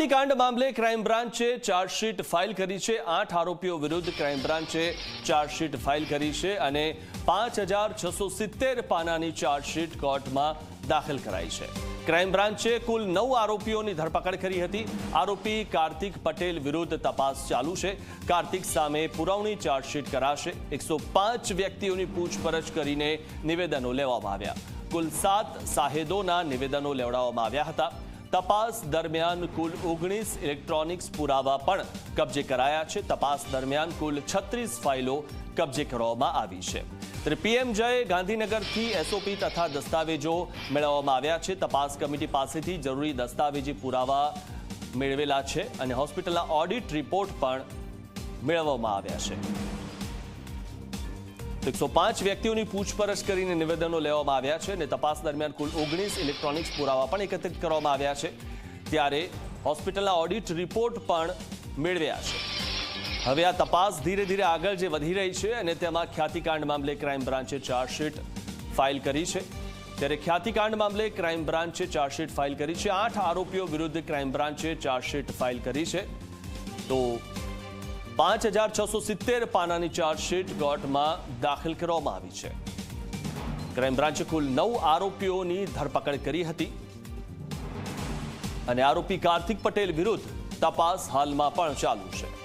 ખ્યાતિકાંડ મામલે crime બ્રાન્ચે chargesheet file કરી છે. આઠ આરોપીઓ વિરુદ્ધ ક્રાઇમ બ્રાન્ચે ચાર્જશીટ ફાઇલ કરી છે અને પાંચ હજાર છસો સિત્તેર પાનાની ચાર્જશીટ કોર્ટમાં દાખલ કરાઈ છે. ક્રાઇમ બ્રાન્ચે કુલ નવ આરોપીઓની ધરપકડ કરી હતી. આરોપી કાર્તિક પટેલ વિરુદ્ધ તપાસ ચાલુ છે. કાર્તિક સામે પુરવણી ચાર્જશીટ કરાશે. એકસો વ્યક્તિઓની પૂછપરછ કરીને નિવેદનો લેવામાં આવ્યા. કુલ સાત સાહેદોના નિવેદનો લેવડાવવામાં આવ્યા હતા. તપાસ દરમિયાન કુલ ઓગણીસ ઇલેક્ટ્રોનિક્સ પુરાવા પણ કબજે કરાયા છે. તપાસ દરમિયાન કુલ છત્રીસ ફાઇલો કબજે કરવામાં આવી છે. ત્યારે પીએમ જયે ગાંધીનગરથી એસઓપી તથા દસ્તાવેજો મેળવવામાં આવ્યા છે. તપાસ કમિટી પાસેથી જરૂરી દસ્તાવેજી પુરાવા મેળવેલા છે અને હોસ્પિટલના ઓડિટ રિપોર્ટ પણ મેળવવામાં આવ્યા છે. એકસો પાંચ વ્યક્તિઓની પૂછપરછ કરીને નિવેદનો લેવામાં આવ્યા છે અને તપાસ દરમિયાન કુલ ઓગણીસ ઇલેક્ટ્રોનિક્સ પુરાવા પણ એકત્રિત કરવામાં આવ્યા છે. ત્યારે હોસ્પિટલના ઓડિટ રિપોર્ટ પણ મેળવ્યા છે. હવે આ તપાસ ધીરે ધીરે આગળ જે વધી રહી છે અને તેમાં ખ્યાતિકાંડ મામલે ક્રાઇમ બ્રાન્ચે ચાર્જશીટ ફાઇલ કરી છે. ત્યારે ખ્યાતિકાંડ મામલે ક્રાઇમ બ્રાન્ચે ચાર્જશીટ ફાઇલ કરી છે. આઠ આરોપીઓ વિરુદ્ધ ક્રાઇમ બ્રાન્ચે ચાર્જશીટ ફાઇલ કરી છે. તો પાંચ હજાર છસો સિત્તેર પાનાની ચાર્જશીટ કોર્ટમાં દાખલ કરવામાં આવી છે. ક્રાઇમ બ્રાન્ચે કુલ નવ આરોપીઓની ધરપકડ કરી હતી. અને આરોપી કાર્તિક પટેલ વિરુદ્ધ તપાસ હાલમાં પણ ચાલુ છે.